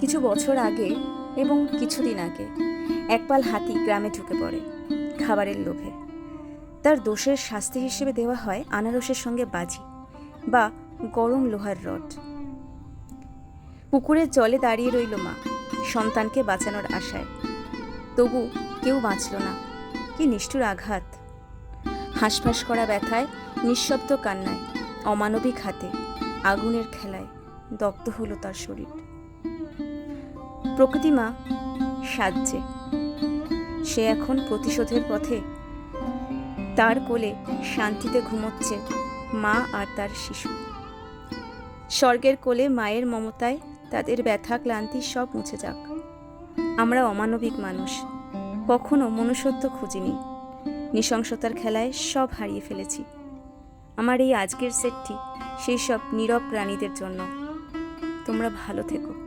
কিছু বছর আগে এবং কিছুদিন আগে একপাল হাতি গ্রামে ঢুকে পড়ে খাবারের লোভে। তার দোষের শাস্তি হিসেবে দেওয়া হয় আনারসের সঙ্গে বাজি বা গরম লোহার রড। পুকুরের জলে দাঁড়িয়ে রইল মা, সন্তানকে বাঁচানোর আশায়। তবু কেউ বাঁচল না, কি নিষ্ঠুর আঘাত। হাঁসফাঁস করা ব্যথায়, নিঃশব্দ কান্নায়, অমানবিক হাতে, আগুনের খেলায় দগ্ধ হলো তার শরীর। প্রকৃতি মা, সাজছে। সে এখন প্রতিশোধের পথে। তার কোলে শান্তিতে ঘুমোচ্ছে মা আর তার শিশু। স্বর্গের কোলে মায়ের মমতায় তাদের ব্যথা, ক্লান্তি সব মুছে যাক। আমরা অমানবিক মানুষ, কখনো মনুষ্যত্ব খুঁজিনি। নৃশংসতার খেলায় সব হারিয়ে ফেলেছি। আমার এই আজকের সেটটি সেই সব নীরব প্রাণীদের জন্য। তোমরা ভালো থেকো।